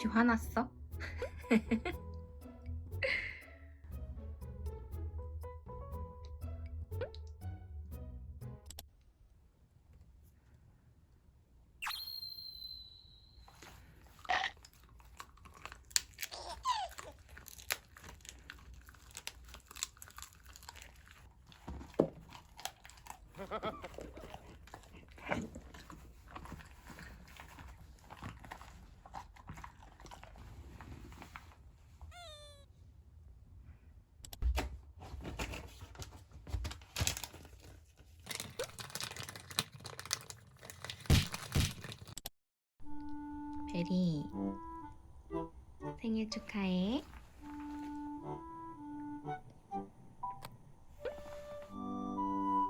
혹시 화났어? 베리 생일 축하해.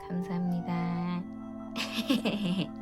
감사합니다.